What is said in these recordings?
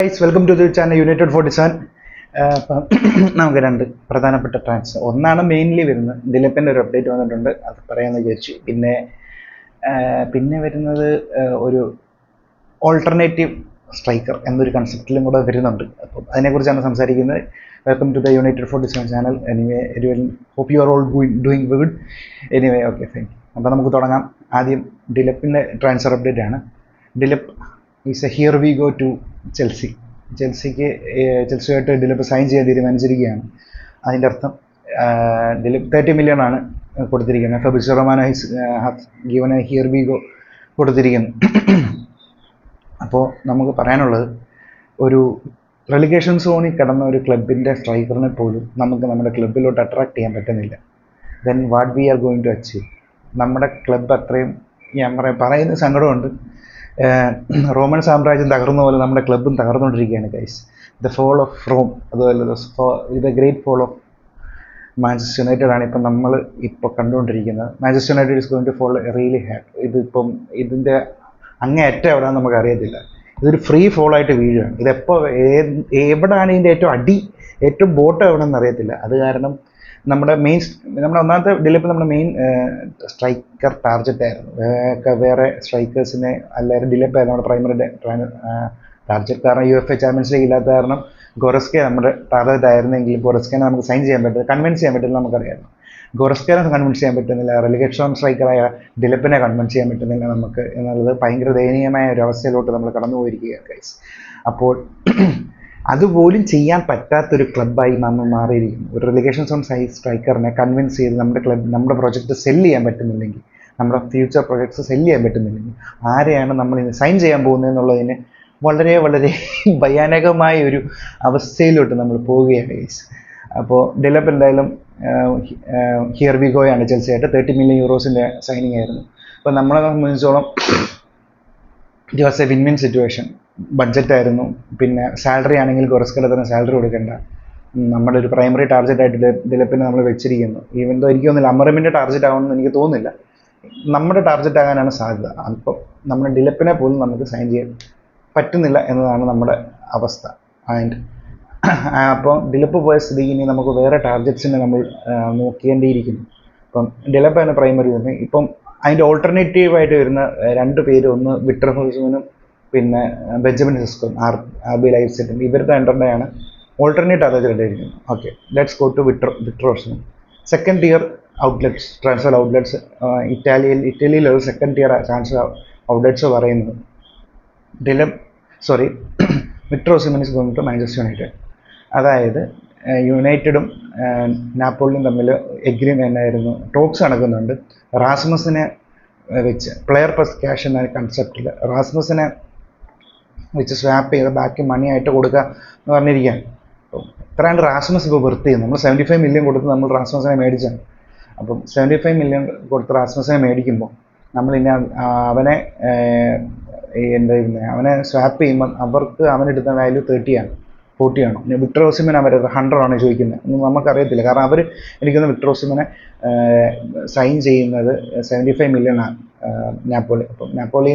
Guys welcome to the channel United forty seven നമുക്ക് രണ്ട് പ്രധാനപ്പെട്ട ട്രാൻസ് ഒന്നാണ് മെയിൻലി വരുന്നത്. ദിലീപിന്റെ ഒരു അപ്ഡേറ്റ് വന്നിട്ടുണ്ട്. അത് പറയാമെന്ന് വിചാരിച്ചു. പിന്നെ പിന്നെ വരുന്നത് ഒരു ഓൾട്ടർനേറ്റീവ് സ്ട്രൈക്കർ എന്നൊരു കൺസെപ്റ്റിലും കൂടെ വരുന്നുണ്ട്. അപ്പം അതിനെക്കുറിച്ചാണ് സംസാരിക്കുന്നത്. Welcome to the United forty seven channel anyway എരി hope you are all doing good anyway okay fine അപ്പോൾ നമുക്ക് തുടങ്ങാം. ആദ്യം ഡിലപ്പിന്റെ ട്രാൻസ്ഫർ അപ്ഡേറ്റ് ആണ്. Delap is a here we go to Chelsea ചെൽസിക്ക് ചെൽസിയായിട്ട് ഡിലപ്പ് സൈൻ ചെയ്യാൻ തീരുമാനിച്ചിരിക്കുകയാണ്. അതിന്റെ അർത്ഥം ഡിലപ്പ് തേർട്ടി മില്യൺ ആണ് കൊടുത്തിരിക്കുന്നത്. Fabrizio Romano his given here we go കൊടുത്തിരിക്കുന്നു. അപ്പോൾ നമുക്ക് പറയാനുള്ളത് ഒരു റെലിഗേഷൻ സോണിൽ കിടന്ന ഒരു ക്ലബിന്റെ സ്ട്രൈക്കറിനെ പോലും നമുക്ക് നമ്മുടെ ക്ലബിലോട്ട് അട്രാക്ട് ചെയ്യാൻ പറ്റുന്നില്ല. Then what we are going to achieve നമ്മുടെ ക്ലബ്ബ് അത്രയും ഞാൻ പറയാം പറയുന്ന സങ്കടമുണ്ട്. റോമൻ സാമ്രാജ്യം തകർന്ന പോലെ നമ്മുടെ ക്ലബും തകർന്നുകൊണ്ടിരിക്കുകയാണ് guys the fall of Rome അതുപോലെ the great fall of Manchester United ആണ് ഇപ്പം നമ്മൾ ഇപ്പോൾ കണ്ടുകൊണ്ടിരിക്കുന്നത്. Manchester United is going to fall really hard ഇതിപ്പം ഇതിന്റെ അങ്ങേയറ്റം എവിടെയാണെന്ന് നമുക്ക് അറിയത്തില്ല ഇതൊരു ഫ്രീ ഫോൾ ആയിട്ട് വീഴുകയാണ്. ഇതെപ്പോൾ എവിടെയാണ് ഇതിന്റെ ഏറ്റവും അടി ഏറ്റവും ബോട്ടം എവിടെയെന്ന് അറിയത്തില്ല. അത് കാരണം നമ്മുടെ മെയിൻ നമ്മുടെ ഒന്നാമത്തെ ഡിലിപ്പ് നമ്മുടെ മെയിൻ സ്ട്രൈക്കർ ടാർജറ്റ് ആയിരുന്നു. വേറെ സ്ട്രൈക്കേഴ്സിനെ അല്ലായിരുന്നു ഡിലിപ്പ് ആയിരുന്നു. നമ്മുടെ പ്രൈമറി ടാർജറ്റ് കാരണം U F A champions league ഇല്ലാത്ത കാരണം ഗൊറസ്കെ നമ്മുടെ ടാർജറ്റ് ആയിരുന്നെങ്കിൽ ഗൊറസ്കേനെ നമുക്ക് സൈൻ ചെയ്യാൻ പറ്റില്ല കൺവിൻസ് ചെയ്യാൻ പറ്റില്ല നമുക്കറിയാം ഗൊറസ്കേനെ കൺവിൻസ് ചെയ്യാൻ പറ്റുന്നില്ല റെലിഗേഷൻ സ്ട്രൈക്കറായ ഡിലപ്പിനെ കൺവിൻസ് ചെയ്യാൻ പറ്റുന്നില്ല നമുക്ക് എന്നുള്ളത് ഭയങ്കര ദയനീയമായ ഒരു അവസ്ഥയിലോട്ട് നമ്മൾ കടന്നു പോയിരിക്കുകയാണ് ഗൈസ് അപ്പോൾ അതുപോലും ചെയ്യാൻ പറ്റാത്തൊരു ക്ലബ്ബായി നമ്മൾ മാറിയിരിക്കുന്നു. ഒരു റിലിഗേഷൻ സോൺ സൈ സ്ട്രൈക്കറിനെ കൺവിൻസ് ചെയ്ത് നമ്മുടെ ക്ലബ് നമ്മുടെ പ്രൊജക്റ്റ് സെൽ ചെയ്യാൻ പറ്റുന്നില്ലെങ്കിൽ നമ്മുടെ ഫ്യൂച്ചർ പ്രൊജക്ട്സ് സെല്ല് ചെയ്യാൻ പറ്റുന്നില്ലെങ്കിൽ ആരെയാണ് നമ്മൾ ഇന്ന് സൈൻ ചെയ്യാൻ പോകുന്നത് എന്നുള്ളതിന് വളരെ വളരെ ഭയാനകമായ ഒരു അവസ്ഥയിലോട്ട് നമ്മൾ പോവുകയാണ് ഗൈസ് അപ്പോൾ ഡെലപ്പ് എന്തായാലും ഹിയർ വി ഗോയാണ് ചെൽസിയായിട്ട് തേർട്ടി മില്യൺ യൂറോസിന്റെ സൈനിങ് ആയിരുന്നു. അപ്പോൾ നമ്മളെ സംബന്ധിച്ചോളം it was a win win situation budget ആയിരുന്നു പിന്നെ സാലറി ആണെങ്കിൽ കുറച്ച് തന്നെ സാലറി കൊടുക്കേണ്ട. നമ്മുടെ ഒരു പ്രൈമറി ടാർഗറ്റ് ആയിട്ട് ദിലപ്പിനെ നമ്മൾ വെച്ചിരിക്കുന്നു. ഈവൻ ദോ എനിക്ക് തോന്നുന്നില്ല അമറിമിന്റെ ടാർഗറ്റ് ആവുമെന്ന് എനിക്ക് തോന്നുന്നില്ല. നമ്മുടെ ടാർഗറ്റ് ആകാനാണ് സാധ്യത. അപ്പം നമ്മുടെ ഡിലപ്പിനെ പോലും നമുക്ക് സൈൻ ചെയ്യാൻ പറ്റുന്നില്ല എന്നതാണ് നമ്മുടെ അവസ്ഥ. ആൻഡ് അപ്പോൾ ഡിലപ്പ് പോയ സ്ഥിതിക്ക് ഇനി നമുക്ക് വേറെ ടാർഗറ്റ്സിനെ നമ്മൾ നോക്കേണ്ടിയിരിക്കുന്നു നോക്കേണ്ടിയിരിക്കുന്നു. ഡിലപ്പ് ഡിലപ്പാണ് പ്രൈമറി തന്നെ ഇപ്പം അതിന്റെ ഓൾട്ടർനേറ്റീവായിട്ട് വരുന്ന രണ്ട് പേര് ഒന്ന് വിക്ടർ പിന്നെ ബെഞ്ചമിൻ സിസ്കോയും ആർ ആർ ബി ലൈഫ് സെറ്റും ഇവരുടെ രണ്ടെണ്ണയാണ് alternate target okay let's go to vitro വിട്രോഷനും second year outlets transfer outlets ഇറ്റാലിയയിൽ ഇറ്റലിയിലുള്ള സെക്കൻഡ് ഇയർ ട്രാൻസ്ഫർ ഔട്ട്ലെറ്റ്സ് പറയുന്നത് ഡിലം സോറി വിട്രോസിമിനിസ് ഗോയിങ് ടു മാഞ്ചസ്റ്റർ യുണൈറ്റഡ് അതായത് യുണൈറ്റഡും നാപ്പോളിയും തമ്മിൽ എഗ്രിമെന്റ് ആയിരുന്നു ടോക്സ് നടക്കുന്നുണ്ട്. റാസ്മസിനെ വെച്ച് പ്ലെയർ പ്ലസ് ക്യാഷ് എന്ന കൺസെപ്റ്റിൽ റാസ്മസിനെ വെച്ച് സ്വാപ്പ് ചെയ്ത് ബാക്കി മണി ആയിട്ട് കൊടുക്കുക എന്ന് പറഞ്ഞിരിക്കുക എത്രയാണ് റാസ്മസ് ഇപ്പോൾ വെർത്ത് ചെയ്യുന്നത് നമ്മൾ സെവന്റി ഫൈവ് മില്യൺ കൊടുത്ത് നമ്മൾ റാസ്മസിനെ മേടിച്ചാണ്. അപ്പം സെവന്റി ഫൈവ് മില്യൺ കൊടുത്ത് റാസ്മസിനെ മേടിക്കുമ്പോൾ നമ്മൾ ഇനി അവനെ എന്താ അവനെ സ്വാപ്പ് ചെയ്യുമ്പോൾ അവർക്ക് അവനെടുത്ത വാല്യൂ തേർട്ടിയാണ് ഫോർട്ടിയാണ് ഓസിമൻ അവർ ഹൺഡ്രഡ് ആണ് ചോദിക്കുന്നത് ഒന്നും നമുക്കറിയത്തില്ല. കാരണം അവർ എനിക്കൊന്ന് വിക്ടർ സൈൻ ചെയ്യുന്നത് സെവന്റി ഫൈവ് മില്യൺ ആണ് നാപ്പോളി. അപ്പം നാപ്പോളി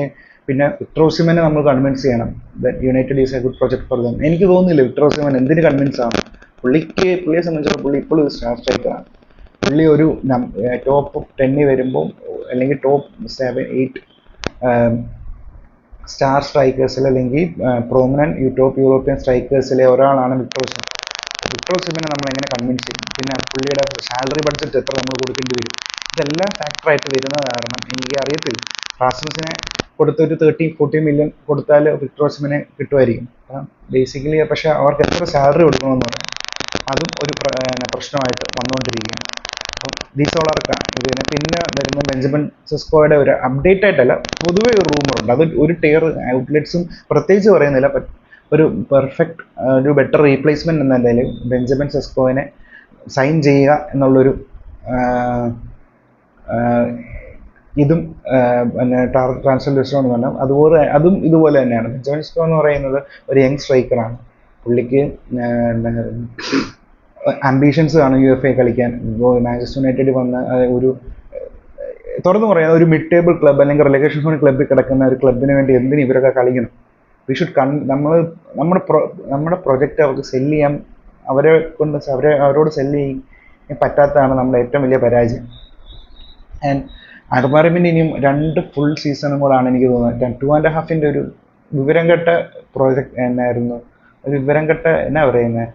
പിന്നെ വിട്രോസിമനെ നമ്മൾ കൺവിൻസ് ചെയ്യണം. That United is a good project for them എനിക്ക് തോന്നുന്നില്ല വിട്രോസിമൻ എന്തിന് കൺവിൻസ് ആണ് പുള്ളിക്ക് പുള്ളിയെ സംബന്ധിച്ചിടത്തോളം പുള്ളി ഇപ്പോഴും ഒരു സ്റ്റാർ സ്ട്രൈക്കറാണ് പുള്ളി ഒരു ടോപ്പ് ടെന്നിൽ വരുമ്പോൾ അല്ലെങ്കിൽ ടോപ്പ് സെവൻ എയ്റ്റ് സ്റ്റാർ സ്ട്രൈക്കേഴ്സിൽ അല്ലെങ്കിൽ പ്രോമിനന്റ് ടോപ്പ് യൂറോപ്യൻ സ്ട്രൈക്കേഴ്സിലെ ഒരാളാണ് വിക്ടർ ഓസിമൻ നമ്മൾ എങ്ങനെ കൺവിൻസ് ചെയ്യും? പിന്നെ പുള്ളിയുടെ സാലറി ബഡ്ജറ്റ് എത്ര നമ്മൾ കൊടുക്കേണ്ടി വരും? ഇതെല്ലാം ഫാക്ടറായിട്ട് വരുന്നത് കാരണം എനിക്ക് അറിയത്തില്ല. റാസ്മസിനെ കൊടുത്ത് ഒരു തേർട്ടി ഫോർട്ടി മില്യൺ കൊടുത്താൽ വിക്ടർ ഓസിമനെ കിട്ടുമായിരിക്കും ബേസിക്കലി പക്ഷേ അവർക്ക് എത്ര സാലറി കൊടുക്കണമെന്ന് പറയാം അതും ഒരു പ്രശ്നമായിട്ട് വന്നുകൊണ്ടിരിക്കുകയാണ്. അപ്പം ഓൾ ഇതിന് പിന്നെ വരുന്ന ബെഞ്ചമിൻ സിസ്കോയുടെ ഒരു അപ്ഡേറ്റ് ആയിട്ടല്ല പൊതുവെ ഒരു റൂമറുണ്ട് അത് ഒരു ടയർ ഔട്ട്ലെറ്റ്സും പ്രത്യേകിച്ച് പറയുന്നില്ല ഒരു പെർഫെക്റ്റ് ഒരു ബെറ്റർ റീപ്ലേസ്മെന്റ് എന്ന നിലയിൽ ബെഞ്ചമിൻ സിസ്കോവിനെ സൈൻ ചെയ്യുക എന്നുള്ളൊരു ഇതും പിന്നെ ലിസ്റ്റ് എന്ന് പറഞ്ഞാൽ അതുപോലെ അതും ഇതുപോലെ തന്നെയാണ്. ബെഞ്ചമിൻ എന്ന് പറയുന്നത് ഒരു യങ് സ്ട്രൈക്കറാണ് പുള്ളിക്ക് ആംബിഷൻസ് ആണ് യു എഫ് എ കളിക്കാൻ. മാഞ്ചസ്റ്റർ യുണൈറ്റഡ് വന്ന ഒരു തുറന്നു പറയാം ഒരു മിഡ് ടേബിൾ ക്ലബ് അല്ലെങ്കിൽ റിലേഷൻ സോൺ ക്ലബ്ബിൽ കിടക്കുന്ന ഒരു ക്ലബിന് വേണ്ടി എന്തിനും ഇവരൊക്കെ കളിക്കണം? വി ഷുഡ് കൺ നമ്മൾ നമ്മുടെ പ്രൊ നമ്മുടെ പ്രൊജക്റ്റ് അവർക്ക് സെല്ല് ചെയ്യാൻ അവരെ കൊണ്ട് അവരെ അവരോട് സെല്ല് ചെയ്യാൻ പറ്റാത്തതാണ് നമ്മുടെ ഏറ്റവും വലിയ പരാജയം. ആൻഡ് അർമാറിമിന്റെ ഇനിയും രണ്ട് ഫുൾ സീസണും കൂടാണ് എനിക്ക് തോന്നുന്നത്. ടു ആൻഡ് ഹാഫിന്റെ ഒരു വിവരം കെട്ട പ്രോജക്റ്റ് എന്നായിരുന്നു. ഒരു വിവരം കെട്ട എന്നാ പറയുന്നത്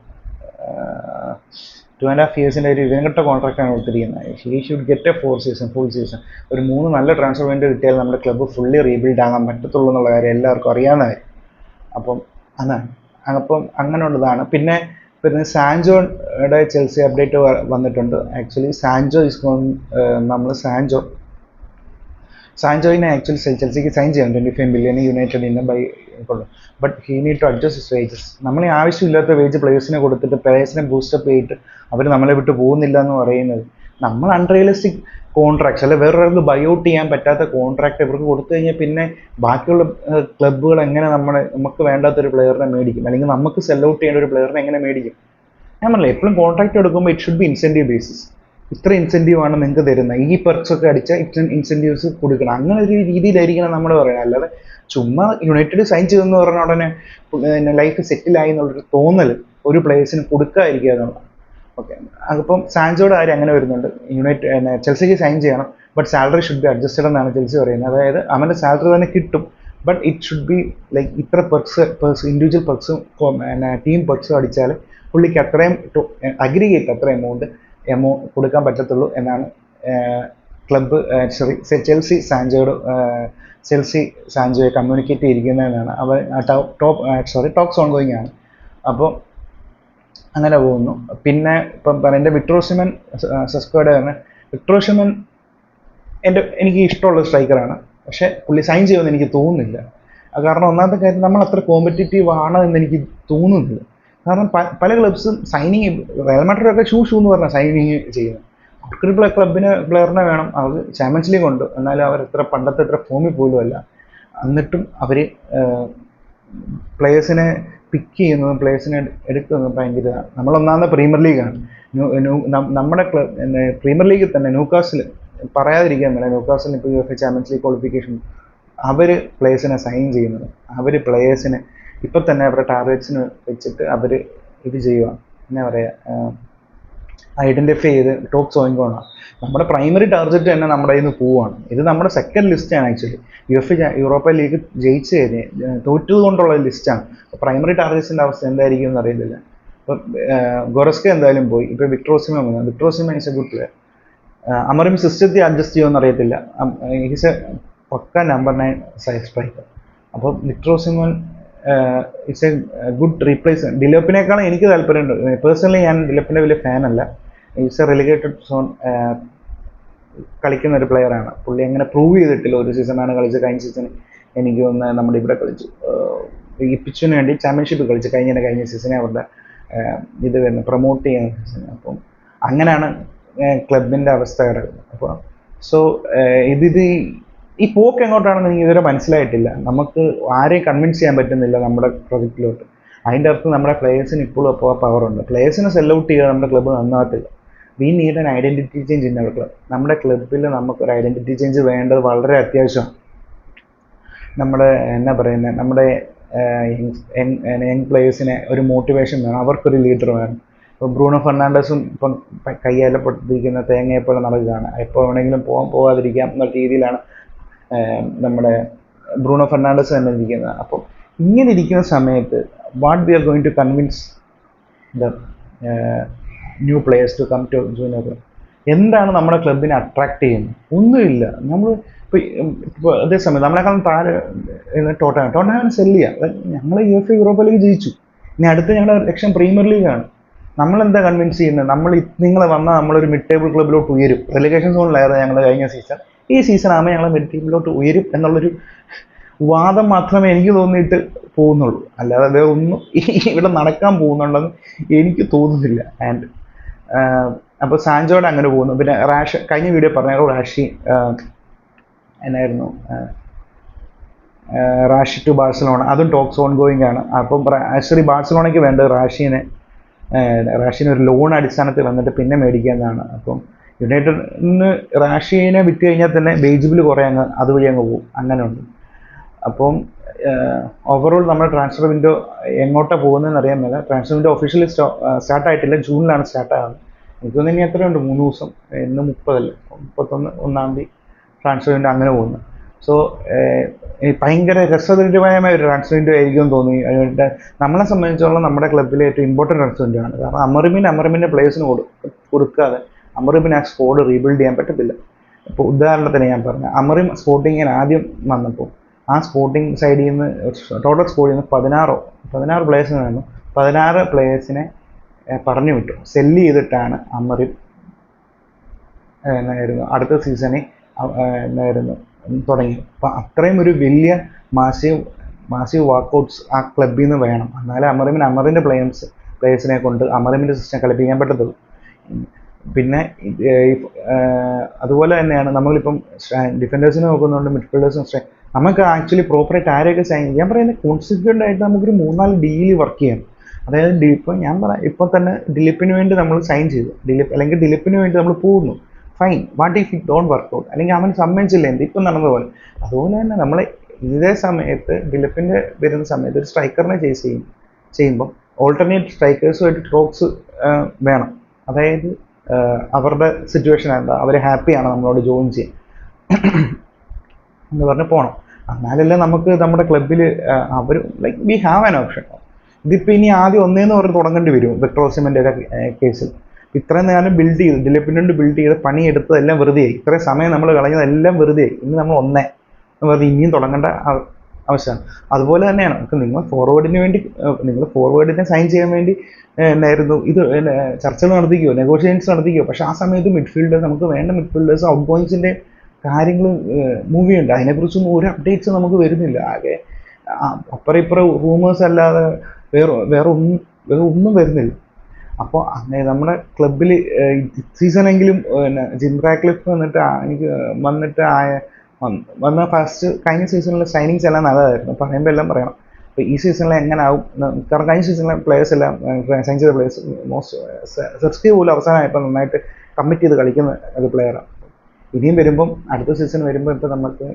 ടു ആൻഡ് ഹാഫ് ഇയേഴ്സിന്റെ ഒരു വിവരം കെട്ട കോൺട്രാക്റ്റാണ് കൊടുത്തിരിക്കുന്നത്. He should get a four season full season ഒരു മൂന്ന് നല്ല ട്രാൻസ്ഫർ വേണ്ടി കിട്ടിയാൽ നമ്മുടെ ക്ലബ്ബ് ഫുള്ളി റീബിൽഡ് ആകാൻ പറ്റത്തുള്ളൂ എന്നുള്ള കാര്യം എല്ലാവർക്കും അറിയാവുന്ന കാര്യം. അപ്പം അതാണ് അപ്പം അങ്ങനെയുള്ളതാണ്. പിന്നെ പിന്നെ സാൻജോയുടെ ചെൽസി അപ്ഡേറ്റ് വന്നിട്ടുണ്ട്. ആക്ച്വലി സാൻജോ ഇസ് നമ്മൾ സാൻജോ സാൻജോയിനെ ആക്ച്വലി ചെൽസിക്ക് സൈൻ ചെയ്യാം. ട്വന്റി ഫൈവ് മില്യൺ യുണൈറ്റഡ് ഇന്ന് ബൈ കൊള്ളും but he need to adjust his wages നമ്മളെ ആവശ്യമില്ലാത്ത വേജ് പ്ലേയേഴ്സിനെ കൊടുത്തിട്ട് പ്ലേയേഴ്സിനെ ബൂസ്റ്റപ്പ് ചെയ്തിട്ട് അവർ നമ്മളെ വിട്ട് പോകുന്നില്ല എന്ന് പറയുന്നത് നമ്മൾ അൺറിയലിസ്റ്റിക് കോൺട്രാക്ട്സ് അല്ലെ വേറൊരാൾക്ക് ബയോട്ട് ചെയ്യാൻ പറ്റാത്ത കോൺട്രാക്ട് ഇവർക്ക് കൊടുത്തു കഴിഞ്ഞാൽ പിന്നെ ബാക്കിയുള്ള ക്ലബ്ബുകൾ എങ്ങനെ നമ്മളെ നമുക്ക് വേണ്ടാത്തൊരു പ്ലെയറിനെ മേടിക്കും? അല്ലെങ്കിൽ നമുക്ക് സെൽ ഔട്ട് ചെയ്യേണ്ട ഒരു പ്ലെയറിനെ എങ്ങനെ മേടിക്കും? ഞാൻ പറഞ്ഞില്ല എപ്പോഴും കോൺട്രാക്ട് എടുക്കുമ്പോൾ it should be incentive basis ഇത്ര ഇൻസെന്റീവ് ആണ് നിങ്ങൾക്ക് തരുന്നത്. ഈ പെർക്സ് ഒക്കെ അടിച്ചാൽ ഇത്ര ഇൻസെന്റീവ്സ് കൊടുക്കണം. അങ്ങനെ ഒരു രീതിയിലായിരിക്കണം നമ്മൾ പറയുന്നത് അല്ലാതെ ചുമ്മാ യുണൈറ്റഡ് സൈൻ ചെയ്തെന്ന് പറഞ്ഞ ഉടനെ ലൈഫ് സെറ്റിലായി എന്നുള്ളൊരു തോന്നൽ ഒരു പ്ലേയേഴ്സിന് കൊടുക്കാതിരിക്കുക എന്നുള്ളത്. ഓക്കെ അതിപ്പം സാൻജോയുടെ കാര്യം അങ്ങനെ വരുന്നുണ്ട്. യുണൈറ്റഡ് ചെൽസിക്ക് സൈൻ ചെയ്യണം. But salary should be adjusted എന്നാണ് ചെൽസി പറയുന്നത്. അതായത് അവന്റെ സാലറി തന്നെ കിട്ടും. But it should be like ഇത്ര പെർക്സ് പെർസ് ഇൻഡിവിജ്വൽ പെർക്സും ടീം പെർക്സും അടിച്ചാൽ പുള്ളിക്ക് അത്രയും അഗ്രിഗേറ്റ് അത്ര എമൗണ്ട് എമൗ കൊടുക്കാൻ പറ്റത്തുള്ളൂ എന്നാണ് ക്ലബ്ബ് സോറി ചെൽസി സാൻജോയുടെ ചെൽസി സാൻജോയെ കമ്മ്യൂണിക്കേറ്റ് ചെയ്തിരിക്കുന്നതെന്നാണ്. അവ top sorry talks on going ആണ്. അപ്പോൾ അങ്ങനെ പോകുന്നു. പിന്നെ ഇപ്പം പറയുന്നത് വിക്ട്രോസിമൻ സെസ്കോയുടെ തന്നെ. വിക്ട്രോസിമൻ എന്റെ എനിക്ക് ഇഷ്ടമുള്ള സ്ട്രൈക്കറാണ്. പക്ഷേ പുള്ളി സൈൻ ചെയ്യുമെന്ന് എനിക്ക് തോന്നുന്നില്ല. കാരണം ഒന്നാമത്തെ കാര്യം നമ്മൾ അത്ര കോമ്പറ്റീറ്റീവ് ആണ് എന്ന് എനിക്ക് തോന്നുന്നില്ല. കാരണം പല ക്ലബ്സും സൈനിങ് റയൽ ഒക്കെ ഷൂ ഷൂ എന്ന് പറഞ്ഞാൽ സൈനിങ് ചെയ്യുന്നത്. പ്ലേ ക്ലബിന് പ്ലെയറിനെ വേണം അവർ ചാമ്പ്യൻസ് ലീഗ് ഉണ്ട് എന്നാലും അവർ എത്ര പണ്ടത്തെ എത്ര ഫോമിൽ പോലും അല്ല. എന്നിട്ടും അവർ പ്ലേയേഴ്സിനെ പിക്ക് ചെയ്യുന്നതും പ്ലേയേഴ്സിനെ എടുക്കുന്നതും ഭയങ്കര. നമ്മളൊന്നാമത്തെ പ്രീമിയർ ലീഗാണ് നമ്മുടെ ക്ലബ് പ്രീമിയർ ലീഗിൽ തന്നെ ന്യൂക്കാസിൽ പറയാതിരിക്കാൻ പറ്റില്ല ന്യൂക്കാസിൽ ഇപ്പോൾ U F champions league qualification അവർ പ്ലേയേഴ്സിനെ സൈൻ ചെയ്യുന്നത്. അവർ പ്ലേയേഴ്സിനെ ഇപ്പം തന്നെ അവരുടെ ടാർഗറ്റ്സിന് വെച്ചിട്ട് അവർ ഇത് ചെയ്യുക എന്നാ പറയുക ഐഡന്റിഫൈ ചെയ്ത് ടോപ്പ് സോയിങ് ആണ് നമ്മുടെ പ്രൈമറി ടാർഗറ്റ് തന്നെ നമ്മുടെ കയ്യിൽ നിന്ന് പോവുകയാണ് ഇത് നമ്മുടെ സെക്കൻഡ് ലിസ്റ്റാണ് actually U F Europa league ജയിച്ചു കഴിഞ്ഞ് തോറ്റത് കൊണ്ടുള്ള ലിസ്റ്റാണ് പ്രൈമറി ടാർഗറ്റ്സിന്റെ അവസ്ഥ എന്തായിരിക്കും എന്ന് അറിയത്തില്ല. ഇപ്പം ഗൊറസ്ക എന്തായാലും പോയി. ഇപ്പോൾ വിക്ട്രോസിമ വന്നു. വിക്ട്രോസിമ is a good player Amorim സിസ്റ്റത്തെ അഡ്ജസ്റ്റ് ചെയ്യുമെന്ന് അറിയത്തില്ല. Is a pucca number nine size striker അപ്പോൾ വിക്ട്രോസിമൻ ഇറ്റ്സ് എ ഗുഡ് റീപ്ലേസ് ഡിലോപ്പിനേക്കാളും എനിക്ക് താല്പര്യമുണ്ട്. പേഴ്സണലി ഞാൻ ഡിലോപ്പിന്റെ വലിയ ഫാനല്ല ഇറ്റ്സ് എ റിലേറ്റഡ് സോൺ കളിക്കുന്ന ഒരു പ്ലെയറാണ് പുള്ളി അങ്ങനെ പ്രൂവ് ചെയ്തിട്ടില്ല. ഒരു സീസണാണ് കളിച്ചത് കഴിഞ്ഞ സീസൺ എനിക്ക് ഒന്ന് നമ്മുടെ ഇവിടെ കളിച്ചു. ഈ പിച്ചിന് വേണ്ടി ചാമ്പ്യൻഷിപ്പ് കളിച്ച് കഴിഞ്ഞ കഴിഞ്ഞ സീസണെ അവരുടെ ഇത് വരുന്നത് പ്രൊമോട്ട് ചെയ്യുന്ന സീസൺ അപ്പം അങ്ങനെയാണ് ക്ലബിന്റെ അവസ്ഥ കിടക്കുന്നത് അപ്പോൾ സോ ഇതിത് ഈ പോക്ക് എങ്ങോട്ടാണെന്ന് എനിക്ക് ഇതുവരെ മനസ്സിലായിട്ടില്ല. നമുക്ക് ആരെയും കൺവിൻസ് ചെയ്യാൻ പറ്റുന്നില്ല നമ്മുടെ പ്രൊജക്റ്റിലോട്ട് അതിന്റെ അർത്ഥം നമ്മുടെ പ്ലേയേഴ്സിന് ഇപ്പോഴും അപ്പോൾ പവർ ഉണ്ട്. പ്ലേയേഴ്സിനെ സെൽ ഔട്ട് ചെയ്യുക നമ്മുടെ club നന്നാകത്തില്ല. We need an identity change in our club നമ്മുടെ ക്ലബ്ബിൽ നമുക്കൊരു ഐഡന്റിറ്റി ചേഞ്ച് വേണ്ടത് വളരെ അത്യാവശ്യമാണ്. നമ്മുടെ എന്നാ പറയുന്നത് നമ്മുടെ യങ് പ്ലേയേഴ്സിനെ ഒരു മോട്ടിവേഷൻ വേണം. അവർക്കൊരു ലീഡർ വേണം. ഇപ്പോൾ ബ്രൂണോ ഫെർണാണ്ടസും ഇപ്പം കൈയാലപ്പെട്ടിരിക്കുന്ന തേങ്ങയെപ്പോലെ പോലെ നടക്കുകയാണ്. എപ്പോൾ വേണമെങ്കിലും പോകാൻ പോകാതിരിക്കാം എന്നുള്ള രീതിയിലാണ് നമ്മുടെ ബ്രൂണോ ഫെർണാണ്ടസ് തന്നെ ഇരിക്കുന്നത് അപ്പം ഇങ്ങനെ ഇരിക്കുന്ന സമയത്ത് what we are going to convince the new players to come to junior our എന്താണ് നമ്മുടെ ക്ലബിനെ അട്രാക്ട് ചെയ്യുന്നത്? ഒന്നുമില്ല. നമ്മൾ ഇപ്പോൾ അതേസമയം നമ്മളെക്കാളും താഴെ ടോട്ടനം ടോട്ടനാണ് സെല്ല് ചെയ്യുക ഞങ്ങൾ യു എഫ് യൂറോപ്പ ലീഗ് ജയിച്ചു. ഇനി അടുത്ത ഞങ്ങളുടെ ലക്ഷ്യം പ്രീമിയർ ലീഗാണ് നമ്മളെന്താ കൺവിൻസ് ചെയ്യുന്നത്? നമ്മൾ നിങ്ങൾ വന്നാൽ നമ്മളൊരു മിഡ് ടേബിൾ ക്ലബിലോട്ട് ഉയരും. റെലിഗേഷൻ സോണിലായിരുന്നു ഞങ്ങൾ കഴിഞ്ഞ സീസൺ ഈ സീസൺ ആകുമ്പോൾ ഞങ്ങൾ മിഡ് ടീമിലോട്ട് ഉയരും എന്നുള്ളൊരു വാദം മാത്രമേ എനിക്ക് തോന്നിയിട്ട് പോകുന്നുള്ളൂ. അല്ലാതെ വേറെ ഒന്നും ഇവിടെ നടക്കാൻ പോകുന്നുണ്ടെന്ന് എനിക്ക് തോന്നുന്നില്ല. ആൻഡ് അപ്പോൾ സാൻജോയുടെ അങ്ങനെ പോകുന്നു. പിന്നെ റാഷ് കഴിഞ്ഞ വീഡിയോ പറഞ്ഞു റാഷി എന്നായിരുന്നു റാഷി ടു ബാഴ്സലോണ. അതും ടോക്സ് ഓൺ ഗോയിങ് ആണ്. അപ്പം ആക്ച്വലി ബാഴ്സലോണയ്ക്ക് വേണ്ടത് റാഷിനെ റാഷീനെ ഒരു ലോൺ അടിസ്ഥാനത്തിൽ വന്നിട്ട് പിന്നെ മേടിക്കാമെന്നാണ് അപ്പം യുണൈറ്റഡിന് റാഷ്യനെ വിറ്റ് കഴിഞ്ഞാൽ തന്നെ ബേജിബിൾ കുറേ അങ്ങ് അതുവഴി അങ്ങ് പോകും അങ്ങനെ ഉണ്ട്. അപ്പം ഓവറോൾ നമ്മുടെ ട്രാൻസ്ഫർ വിൻഡോ എങ്ങോട്ടാണ് പോകുന്നതെന്ന് അറിയാൻ മേല. ട്രാൻസ്ഫർ വിൻഡോ ഒഫീഷ്യലി സ്റ്റാർട്ട് ആയിട്ടില്ല. ജൂണിലാണ് സ്റ്റാർട്ട് ആകുന്നത് എനിക്ക് തോന്നുന്നു ഇനി എത്രയുണ്ട്? മൂന്ന് ദിവസം. ഇന്ന് മുപ്പതല്ലേ? മുപ്പത്തൊന്ന് ഒന്നാം തീയതി ട്രാൻസ്ഫർ വിൻഡോ അങ്ങനെ പോകുന്നു. സോ ഭയങ്കര രസതരമായ ഒരു ട്രാൻസ്ഫർ വിൻഡോ ആയിരിക്കും തോന്നി. അതിനുവേണ്ടി നമ്മളെ സംബന്ധിച്ചോളം നമ്മുടെ ക്ലബ്ബിലെ ഏറ്റവും ഇമ്പോർട്ടന്റ് ട്രാൻസ്ഫർ വിൻഡോ ആണ്. കാരണം അമറിമിന്റെ അമറിമിന്റെ പ്ലേയേഴ്സിന് കൊടു കൊടുക്കാതെ അമറിമിന് ആ സ്കോഡ് റീബിൽഡ് ചെയ്യാൻ പറ്റത്തില്ല. ഇപ്പോൾ ഉദാഹരണത്തിന് ഞാൻ പറഞ്ഞു അമറിം സ്പോർട്ടിങ്ങിന് ആദ്യം വന്നപ്പോൾ ആ സ്പോർട്ടിംഗ് സൈഡിൽ നിന്ന് ടോട്ടൽ സ്കോഡിൽ നിന്ന് പതിനാറോ പതിനാറ് പ്ലേയേഴ്സിന് വേണം പതിനാറ് പ്ലേയേഴ്സിനെ പറഞ്ഞു വിട്ടു. സെല്ല് ചെയ്തിട്ടാണ് അമറിം എന്നായിരുന്നു അടുത്ത സീസണിൽ എന്നായിരുന്നു തുടങ്ങി അപ്പം അത്രയും ഒരു വലിയ മാസീവ് മാസീവ് വാക്കൗട്ട്സ് ആ ക്ലബിൽ നിന്ന് വേണം. എന്നാലേ അമറിമിന് അമറിന്റെ പ്ലേയേഴ്സ് പ്ലേയേഴ്സിനെ കൊണ്ട് അമറിമിന്റെ സിസ്റ്റം കളിപ്പിക്കാൻ പറ്റത്തുള്ളൂ. പിന്നെ അതുപോലെ തന്നെയാണ് നമ്മളിപ്പം ഡിഫൻഡേഴ്സിനെ നോക്കുന്നുണ്ട് മിഡ്ഫീൽഡേഴ്സിന് നമുക്ക് ആക്ച്വലി പ്രോപ്പറായിട്ട് ആരെയൊക്കെ സൈൻ ഞാൻ പറയുന്നത് കോൺസിക്വന്റ് ആയിട്ട് നമുക്കൊരു മൂന്നാൽ ഡീൽ വർക്ക് ചെയ്യണം. അതായത് ഇപ്പോൾ ഞാൻ പറയാം ഇപ്പം തന്നെ ദിലീപിന് വേണ്ടി നമ്മൾ സൈൻ ചെയ്തു. ദിലീപ് അല്ലെങ്കിൽ ദിലീപിന് വേണ്ടി നമ്മൾ പോകുന്നു. Fine what if it don't work out അല്ലെങ്കിൽ അവൻ സമ്മതിച്ചില്ല. എന്ത് ഇപ്പം നടന്നതുപോലെ അതുപോലെ തന്നെ നമ്മൾ ഇതേ സമയത്ത് ദിലീപിന്റെ വരുന്ന സമയത്ത് ഒരു സ്ട്രൈക്കറിനെ ചേസ് ചെയ്യും. ചെയ്യുമ്പം ഓൾട്ടർനേറ്റ് സ്ട്രൈക്കേഴ്സുമായിട്ട് ട്രോക്സ് വേണം. അതായത് അവരുടെ സിറ്റുവേഷൻ എന്താ? അവർ ഹാപ്പിയാണ് നമ്മളോട് ജോയിൻ ചെയ്യാൻ. എന്ന് പറഞ്ഞ് പോകണം എന്നാലല്ലേ നമുക്ക് നമ്മുടെ ക്ലബിൽ അവർ like we have an option ഇതിപ്പോൾ ഇനി ആദ്യം ഒന്നേന്ന് പറഞ്ഞ് തുടങ്ങേണ്ടി വരും വെക്ട്രോസിമെന്റെ ഒക്കെ കേസിൽ ഇത്രയും നേരം ബിൽഡ് ചെയ്ത് ഡിലിപ്പിനുണ്ട് ബിൽഡ് ചെയ്ത് പണിയെടുത്തതെല്ലാം വെറുതെയായി. ഇത്രയും സമയം നമ്മൾ കളഞ്ഞതെല്ലാം വെറുതെയായി. ഇനി നമ്മൾ ഒന്നേ എന്ന് പറഞ്ഞ് ഇനിയും തുടങ്ങേണ്ട ആവശ്യമാണ് അതുപോലെ തന്നെയാണ്. നമുക്ക് നിങ്ങൾ ഫോർവേഡിന് വേണ്ടി നിങ്ങൾ ഫോർവേഡിനെ സൈൻ ചെയ്യാൻ വേണ്ടി എന്നായിരുന്നു ഇത് ചർച്ചകൾ നടത്തിക്കുകയോ നെഗോഷിയേഷൻസ് നടത്തിക്കുകയോ പക്ഷേ ആ സമയത്ത് മിഡ്ഫീൽഡേഴ്സ് നമുക്ക് വേണ്ട മിഡ്ഫീൽഡേഴ്സ് ഔട്ട് ഗോയിങ്സിന്റെ കാര്യങ്ങൾ മൂവ് ചെയ്യുന്നുണ്ട്. അതിനെക്കുറിച്ചൊന്നും ഒരു അപ്ഡേറ്റ്സ് നമുക്ക് വരുന്നില്ല. ആകെ അപ്പുറം ഇപ്പുറം റൂമേഴ്സ് അല്ലാതെ വേറെ വേറെ ഒന്നും വേറെ ഒന്നും വരുന്നില്ല. അപ്പോൾ അങ്ങനെ നമ്മുടെ ക്ലബിൽ സീസണെങ്കിലും പിന്നെ ജിം റാക്ലിഫ് വന്നിട്ട് എനിക്ക് വന്നിട്ട് ആയ വന്ന്. വന്ന ഫസ്റ്റ് കഴിഞ്ഞ സീസണിലെ സൈനിങ്സ് എല്ലാം നല്ലതായിരുന്നു. പറയുമ്പോൾ എല്ലാം പറയണം. അപ്പോൾ ഈ സീസണിൽ എങ്ങനെ ആവും? കാരണം കഴിഞ്ഞ സീസണിലെ പ്ലേയേഴ്സ് എല്ലാം സൈൻ ചെയ്ത പ്ലേയേഴ്സ് മോസ്റ്റ് സെർസ്കി പോലും അവസാനമായപ്പോൾ നന്നായിട്ട് കമ്മിറ്റ് ചെയ്ത് കളിക്കുന്ന ഒരു പ്ലെയറാണ് ഇനിയും വരുമ്പം അടുത്ത സീസൺ വരുമ്പോൾ ഇപ്പോൾ നമുക്ക്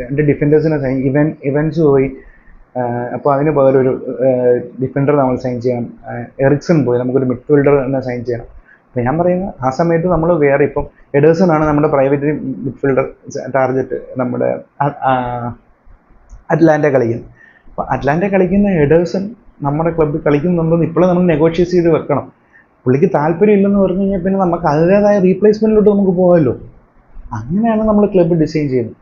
രണ്ട് ഡിഫൻഡേഴ്സിനെ സൈൻ ഇവൻ ഇവൻസ് പോയി അപ്പോൾ അതിന് പകരം ഒരു ഡിഫൻഡർ നമ്മൾ സൈൻ ചെയ്യണം. എറിക്സൺ പോയി. നമുക്കൊരു മിഡ്ഫീൽഡർ തന്നെ സൈൻ ചെയ്യണം. അപ്പോൾ ഞാൻ പറയുന്നത് ആ സമയത്ത് നമ്മൾ വേറെ ഇപ്പം എഡേഴ്സൺ ആണ് നമ്മുടെ പ്രൈവറ്റ് മിഡ്ഫീൽഡർ ടാർഗറ്റ് നമ്മുടെ അറ്റ്ലാന്റ കളിക്കുന്നത് അപ്പോൾ അറ്റ്ലാന്റ കളിക്കുന്ന എഡേഴ്സൺ നമ്മുടെ ക്ലബ്ബിൽ കളിക്കുന്നുണ്ടെന്ന് ഇപ്പോഴും നമ്മൾ നെഗോഷിയേറ്റ് ചെയ്ത് വെക്കണം. പുള്ളിക്ക് താല്പര്യം ഇല്ലെന്ന് പറഞ്ഞു കഴിഞ്ഞാൽ പിന്നെ നമുക്ക് അതിന്റെതായ റീപ്ലേസ്മെന്റിലോട്ട് നമുക്ക് പോകാമല്ലോ. അങ്ങനെയാണ് നമ്മൾ ക്ലബ്ബ് ഡിസൈൻ ചെയ്യുന്നത്.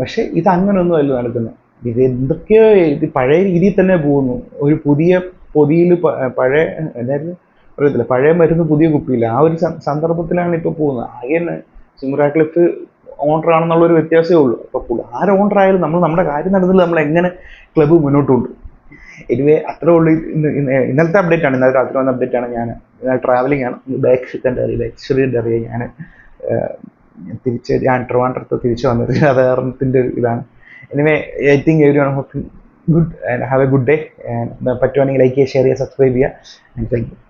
പക്ഷെ ഇത് അങ്ങനെ ഒന്നുമല്ല നടക്കുന്നത്. ഇത് എന്തൊക്കെയോ ഇത് പഴയ രീതിയിൽ തന്നെ പോകുന്നു. ഒരു പുതിയ പൊതിയിൽ പഴയ എന്തായിരുന്നു അറിയത്തില്ല. പഴയ മരുന്ന് പുതിയ കുപ്പിയില്ല. ആ ഒരു സന്ദർഭത്തിലാണ് ഇപ്പോൾ പോകുന്നത്. ആകെ തന്നെ സിമുറാക്ലിഫ് ഓണർ ആണെന്നുള്ള ഒരു വ്യത്യാസമേ ഉള്ളൂ. അപ്പോൾ ആരും ഓണർ ആയാലും നമ്മൾ നമ്മുടെ കാര്യം നടന്നില്ല. നമ്മൾ എങ്ങനെ ക്ലബ്ബ് മുന്നോട്ട് കൊണ്ട് എനിവേ അത്രേ ഉള്ളൂ. ഇന്ന് ഇന്ന് ഇന്നലത്തെ അപ്ഡേറ്റ് ആണ്. ഇന്നലെ രാത്രി വന്ന അപ്ഡേറ്റ് ആണ് ഞാൻ ട്രാവലിംഗ് ആണ്. ബാക്ക് ഡെറി ബാക്ക് ഡെറി ഞാൻ തിരിച്ച് ഞാൻ ട്രിവാൻഡ്രത്ത് തിരിച്ചു വന്നത്. അത് കാരണത്തിന്റെ ഇതാണ്. Anyway I think everyone hoping good and have a good day പറ്റുവാണെങ്കിൽ ലൈക്ക് ചെയ്യുക ഷെയർ ചെയ്യുക സബ്സ്ക്രൈബ് ചെയ്യുക. Thank you